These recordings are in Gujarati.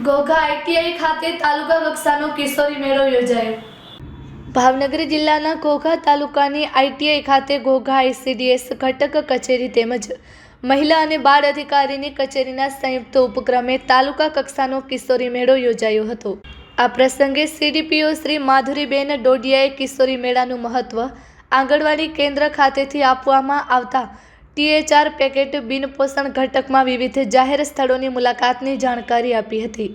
આઈટીઆઈ ખાતે તાલુકા કક્ષાનો કિશોરી મેળો યોજાયો. ભાવનગર જિલ્લાના ઘોઘા તાલુકાની આઈટીઆઈ ખાતે ઘોઘા આઈસીડીએસ ઘટક કચેરી તેમજ મહિલા અને બાળ અધિકારીની કચેરીના સંયુક્ત ઉપક્રમે તાલુકા કક્ષાનો કિશોરી મેળો યોજાયો હતો. આ પ્રસંગે સીડીપીઓ શ્રી માધુરીબેન ડોડિયાએ કિશોરી મેળાનું મહત્વ આંગણવાડી કેન્દ્ર ખાતેથી આપવામાં આવતા ટીએચઆર પેકેટ બિનપોષણ ઘટકમાં વિવિધ જાહેર સ્થળોની મુલાકાતની જાણકારી આપી હતી.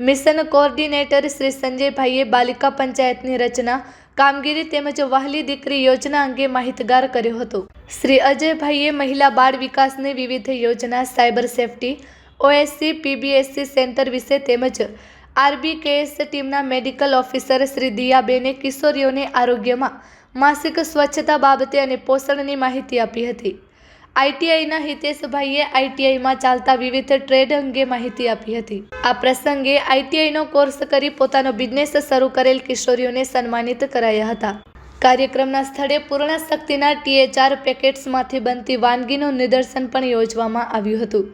મિશન કોઓર્ડિનેટર શ્રી સંજયભાઈએ બાલિકા પંચાયતની રચના, કામગીરી તેમજ વહાલી દીકરી યોજના અંગે માહિતગાર કર્યો હતો. શ્રી અજયભાઈએ મહિલા બાળ વિકાસની વિવિધ યોજના, cyber safety, OSC, PBSC center વિશે તેમજ આરબીકેએસ ટીમના મેડિકલ ઓફિસર શ્રી દિયાબેને કિશોરીઓને આરોગ્યમાં માસિક સ્વચ્છતા બાબતે અને પોષણની માહિતી આપી હતી. આઈટીઆઈના હિતેશભાઈએ આઈટીઆઈમાં ચાલતા વિવિધ ટ્રેડ અંગે માહિતી આપી હતી. આ પ્રસંગે આઈટીઆઈનો કોર્સ કરી પોતાનો બિઝનેસ શરૂ કરેલ કિશોરીઓને સન્માનિત કરાયા હતા. કાર્યક્રમના સ્થળે પૂર્ણ શક્તિના ટીએચઆર પેકેટ્સમાંથી બનતી વાનગીનું નિદર્શન પણ યોજવામાં આવ્યું હતું.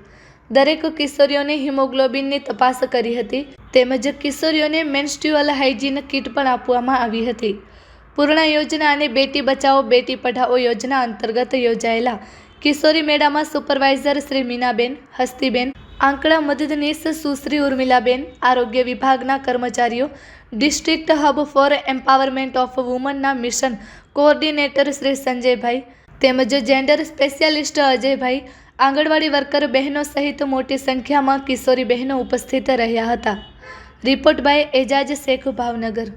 દરેક કિશોરીઓને હિમોગ્લોબિનની તપાસ કરી હતી, તેમજ કિશોરીઓને મેન્સ્ટ્યુઅલ હાઇજીન કીટ પણ આપવામાં આવી હતી. પૂર્ણ યોજના અને બેટી બચાવો, બેટી પઢાઓ યોજના અંતર્ગત યોજાયેલા કિશોરી મેળામાં સુપરવાઇઝર શ્રી મીનાબેન, હસ્તીબેન, આંકડા મદદનીશ સુશ્રી ઉર્મિલાબેન, આરોગ્ય વિભાગના કર્મચારીઓ, district hub for empowerment of વુમનના mission coordinator Shri સંજયભાઈ, તેમજ gender specialist Ajaybhai, anganwadi worker બહેનો સહિત મોટી સંખ્યામાં કિશોરી બહેનો ઉપસ્થિત રહ્યા હતા. Report by Ejaz Shaikh Bhavnagar